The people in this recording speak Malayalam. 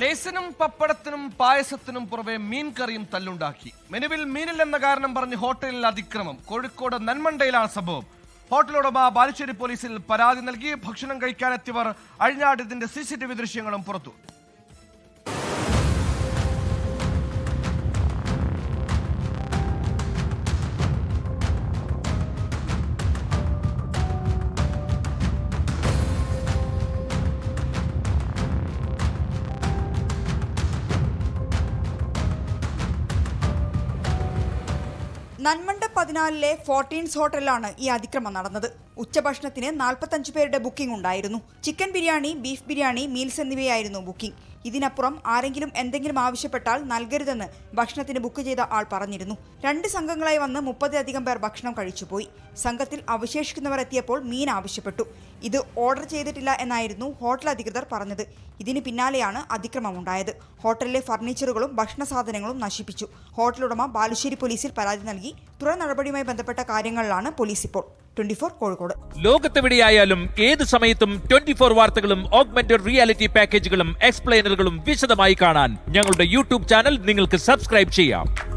ലേസിനും പപ്പടത്തിനും പായസത്തിനും പുറമെ മീൻ കറിയും തല്ലുണ്ടാക്കി. മെനുവിൽ മീനില്ലെന്ന കാരണം പറഞ്ഞ് ഹോട്ടലിൽ അതിക്രമം. കോഴിക്കോട് നന്മണ്ടയിലാണ് സംഭവം. ഹോട്ടൽ ഉടമ ബാലുശ്ശേരി പോലീസിൽ പരാതി നൽകി ഭക്ഷണം കഴിക്കാനെത്തിയവർ അഴിഞ്ഞാടിയതിന്റെ സി സി ടി വി ദൃശ്യങ്ങളും പുറത്തു. നന്മണ്ട പതിനാലിലെ ഫോർട്ടീൻസ് ഹോട്ടലിലാണ് ഈ അതിക്രമം നടന്നത്. ഉച്ചഭക്ഷണത്തിന് നാൽപ്പത്തഞ്ച് പേരുടെ ബുക്കിംഗ് ഉണ്ടായിരുന്നു. Chicken biryani beef biryani meals എന്നിവയായിരുന്നു ബുക്കിംഗ്. ഇതിനപ്പുറം ആരെങ്കിലും എന്തെങ്കിലും ആവശ്യപ്പെട്ടാൽ നൽകരുതെന്ന് ഭക്ഷണത്തിന് ബുക്ക് ചെയ്ത ആൾ പറഞ്ഞിരുന്നു. രണ്ട് സംഘങ്ങളായി വന്ന് മുപ്പതിലധികം പേർ ഭക്ഷണം കഴിച്ചുപോയി. സംഘത്തിൽ അവശേഷിക്കുന്നവർ എത്തിയപ്പോൾ മീൻ ആവശ്യപ്പെട്ടു. ഇത് ഓർഡർ ചെയ്തിട്ടില്ല എന്നായിരുന്നു ഹോട്ടൽ അധികൃതർ പറഞ്ഞത്. ഇതിന് പിന്നാലെയാണ് അതിക്രമം അതിക്രമമുണ്ടായത് ഹോട്ടലിലെ ഫർണിച്ചറുകളും ഭക്ഷണ സാധനങ്ങളും നശിപ്പിച്ചു. ഹോട്ടലുടമ ബാലുശ്ശേരി പോലീസിൽ പരാതി നൽകി. തുടർ നടപടിയുമായി ബന്ധപ്പെട്ട കാര്യങ്ങളിലാണ് പോലീസ് ഇപ്പോൾ ട്വന്റി കോഴിക്കോട്. ലോകത്തെവിടെയായാലും ഏത് സമയത്തും ട്വന്റി ഫോർ വാർത്തകളും ഓഗ്മെന്റഡ് റിയാലിറ്റി പാക്കേജുകളും എക്സ്പ്ലെയിനറുകളും വിശദമായി കാണാൻ ഞങ്ങളുടെ യൂട്യൂബ് ചാനൽ നിങ്ങൾക്ക് സബ്സ്ക്രൈബ് ചെയ്യാം.